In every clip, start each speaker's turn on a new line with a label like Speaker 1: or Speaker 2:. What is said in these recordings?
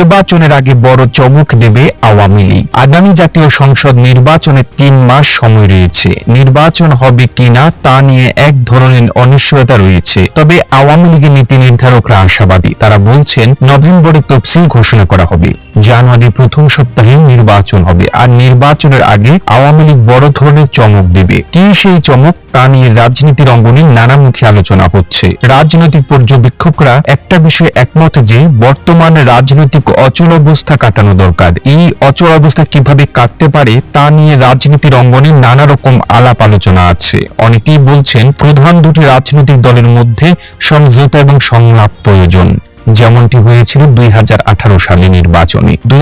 Speaker 1: নির্বাচনের আগে বড় চমক দেবে আওয়ামী লীগ। আগামী জাতীয় সংসদ নির্বাচনে তিন মাস সময় রয়েছে। নির্বাচন হবে কিনা তা নিয়ে এক ধরনের অনিশ্চয়তা রয়েছে। তবে আওয়ামী লীগের নীতি নির্ধারকরা আশাবাদী। তারা বলছেন, নভেম্বরে তফসিল ঘোষণা করা হবে। জানুয়ারির প্রথম সপ্তাহে নির্বাচন হবে। আর নির্বাচনের আগে আওয়ামী লীগ বড় ধরনের চমক দেবে। কি সেই চমক? তা নিয়ে রাজনীতির অঙ্গনে নানামুখী আলোচনা হচ্ছে। রাজনৈতিক পর্যবেক্ষকরা একটা বিষয়ে একমত যে, বর্তমান রাজনৈতিক অচল অবস্থা কাটানো দরকার। এই অচল অবস্থা কীভাবে কাটতে পারে, তা নিয়ে রাজনীতির অঙ্গনে নানা রকম আলাপ আলোচনা আছে। অনেকেই বলছেন, প্রধান দুটি রাজনৈতিক দলের মধ্যে সমঝোতা এবং সংলাপ প্রয়োজন। যেমনটি হয়েছিল দুই হাজার আঠারো সালে নির্বাচনে। দুই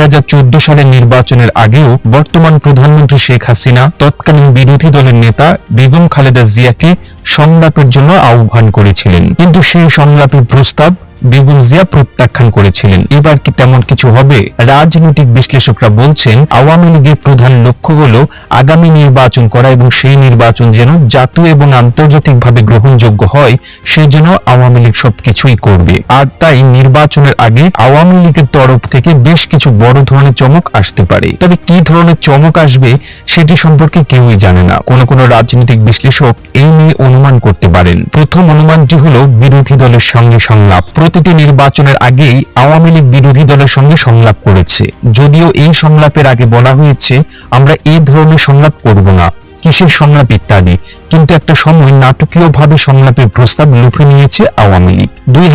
Speaker 1: সালে নির্বাচনের আগেও বর্তমান প্রধানমন্ত্রী শেখ হাসিনা, তৎকালীন বিরোধী দলের নেতা বেগম খালেদা জিয়াকে সংলাপের জন্য আহ্বান করেছিলেন। কিন্তু সেই সংলাপের প্রস্তাব বেগম জিয়া প্রত্যাখ্যান করেছিলেন। এবার কি তেমন কিছু হবে? রাজনৈতিক বিশ্লেষকরা বলছেন, আওয়ামী লীগের প্রধান লক্ষ্য হল আগামী নির্বাচন করা এবং সেই নির্বাচন যেন জাতীয় এবং আন্তর্জাতিকভাবে গ্রহণযোগ্য হয় সেই জন্য আওয়ামী লীগ সবকিছুই করবে। আর তাই নির্বাচনের আগে আওয়ামী লীগের তরফ থেকে বেশ কিছু বড় ধরনের চমক আসতে পারে। তবে কি ধরনের চমক আসবে, সেটি সম্পর্কে কেউই জানে না। কোন কোন রাজনৈতিক বিশ্লেষক এই নিয়ে অনুমান করতে পারেন। প্রথম অনুমানটি হলো বিরোধী দলের সঙ্গে সংলাপ। প্রতিটি নির্বাচনের আগেই আওয়ামী লীগ বিরোধী দলের সঙ্গে সংলাপ করেছে। যদিও এই সংলাপের আগে বলা হয়েছে, আমরা এই ধরনের সংলাপ করব না। কিসের সংলাপ ইত্যাদি? কিন্তু একটা সময় নাটকীয়ভাবে সংলাপের প্রস্তাব লুফে নিয়েছে আওয়ামী লীগ। দুই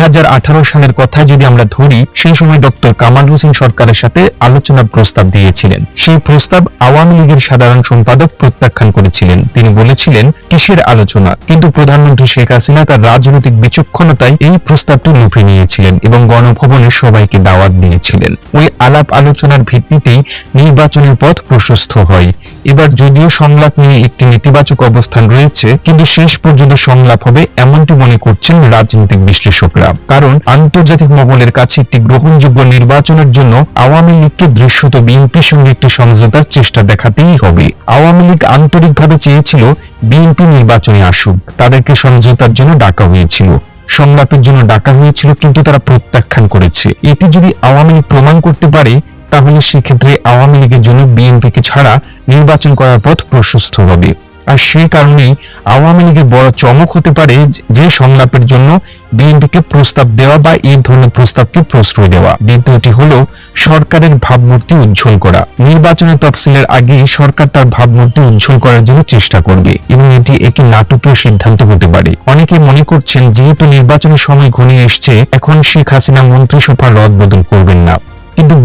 Speaker 1: সালের কথা যদি আমরা ধরি সেই সময় ডক্টর কামাল হোসেন সরকারের সাথে আলোচনার প্রস্তাব দিয়েছিলেন। সেই প্রস্তাব আওয়ামী লীগের সাধারণ সম্পাদক প্রত্যাখ্যান করেছিলেন। তিনি বলেছিলেন, কিসের আলোচনা? কিন্তু প্রধানমন্ত্রী শেখ হাসিনা তার রাজনৈতিক বিচক্ষণতায় এই প্রস্তাবটি লুফে নিয়েছিলেন এবং গণভবনে সবাইকে দাওয়াত দিয়েছিলেন। ওই আলাপ আলোচনার ভিত্তিতেই নির্বাচনের পথ প্রশস্ত হয়। এবার যদিও সংলাপ নিয়ে একটি নেতিবাচক অবস্থান রয়েছে কিন্তু শেষ পর্যন্ত সংলাপ হবে এমনটি মনে করছেন রাজনৈতিক বিশ্লেষকরা। কারণ আন্তর্জাতিক মহলের কাছে একটি গ্রহণযোগ্য নির্বাচনের জন্য আওয়ামী লীগকে দৃশ্যত বিএনপির সঙ্গে একটি সমঝোতার চেষ্টা দেখাতেই হবে। আওয়ামী লীগ আন্তরিকভাবে চেয়েছিল বিএনপি নির্বাচনে আসুক। তাদেরকে সমঝোতার জন্য ডাকা হয়েছিল। সংলাপের জন্য ডাকা হয়েছিল, কিন্তু তারা প্রত্যাখ্যান করেছে। এটি যদি আওয়ামী লীগ প্রমাণ করতে পারে, তাহলে সেক্ষেত্রে আওয়ামী লীগের জন্য বিএনপিকে ছাড়া নির্বাচন করার পথ প্রশস্ত হবে। আর সেই কারণেই আওয়ামী লীগের বড় চমক হতে পারে যে সংলাপের জন্য বিএনপিকে প্রস্তাব দেওয়া বা এই ধরনের প্রস্তাবকে প্রশ্রয় দেওয়া। দ্বিতীয়টি হলো সরকারের ভাবমূর্তি উজ্জ্বল করা। নির্বাচনের তফসিলের আগে সরকার তার ভাবমূর্তি উজ্জ্বল করার জন্য চেষ্টা করবে এবং এটি একটি নাটকীয় সিদ্ধান্ত হতে পারে। অনেকে মনে করছেন, যেহেতু নির্বাচনের সময় ঘনিয়ে এসছে, এখন শেখ হাসিনা মন্ত্রিসভার রদ বদল করবেন না।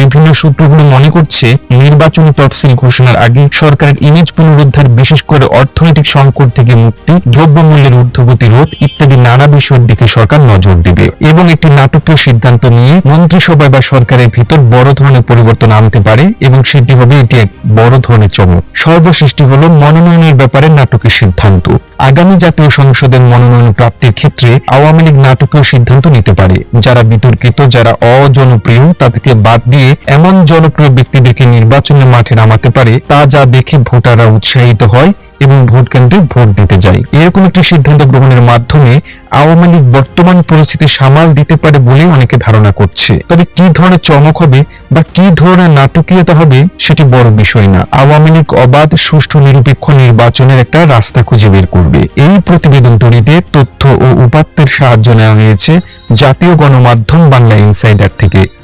Speaker 1: বিভিন্ন সূত্রগুলো মনে করছে, নির্বাচনী তফসিল ঘোষণার আগে সরকারের ইমেজ পুনরুদ্ধার বিশেষ করে অর্থনৈতিক সংকট থেকে মুক্তি, দ্রব্যমূল্যের ঊর্ধ্বগতি রোধ ইত্যাদি নানা বিষয়ের দিকে সরকার নজর দেবে। এবং একটি নাটকীয় সিদ্ধান্ত নিয়ে মন্ত্রিসভায় বা সরকারের ভিতর বড় ধরনের পরিবর্তন আনতে পারে এবং সেটি হবে এটি এক বড় ধরনের চমক। সর্বসৃষ্টি হল মনোনয়নের ব্যাপারে নাটকের সিদ্ধান্ত। আগামী জাতীয় সংসদের মনোনয়ন প্রাপ্তির ক্ষেত্রে আওয়ামী লীগ নাটকীয় সিদ্ধান্ত নিতে পারে। যারা বিতর্কিত, যারা অজনপ্রিয়, তাদেরকে বাদ দিয়ে এমন জনপ্রিয় ব্যক্তিদেরকে নির্বাচনের মাঠে নামাতে পারে, তা যা দেখে ভোটাররা উৎসাহিত হয় এবং ভোট কেন্দ্রে ভোট দিতে যায়। এরকম একটি সিদ্ধান্ত গ্রহণের মাধ্যমে আওয়ামী লীগ বর্তমান পরিস্থিতি সামাল দিতে পারে বলে অনেকে ধারণা করছে। তবে কি ধরনের চমক হবে বা কি ধরনের নাটকীয়তা হবে সেটি বড় বিষয় না। আওয়ামী লীগ অবাধ, সুষ্ঠু, নিরপেক্ষ নির্বাচনের একটা রাস্তা খুঁজে বের করবে। এই প্রতিবেদন তৈরিতে তথ্য ও উপাত্তের সাহায্য নেওয়া হয়েছে জাতীয় গণমাধ্যম বাংলা ইনসাইডার থেকে।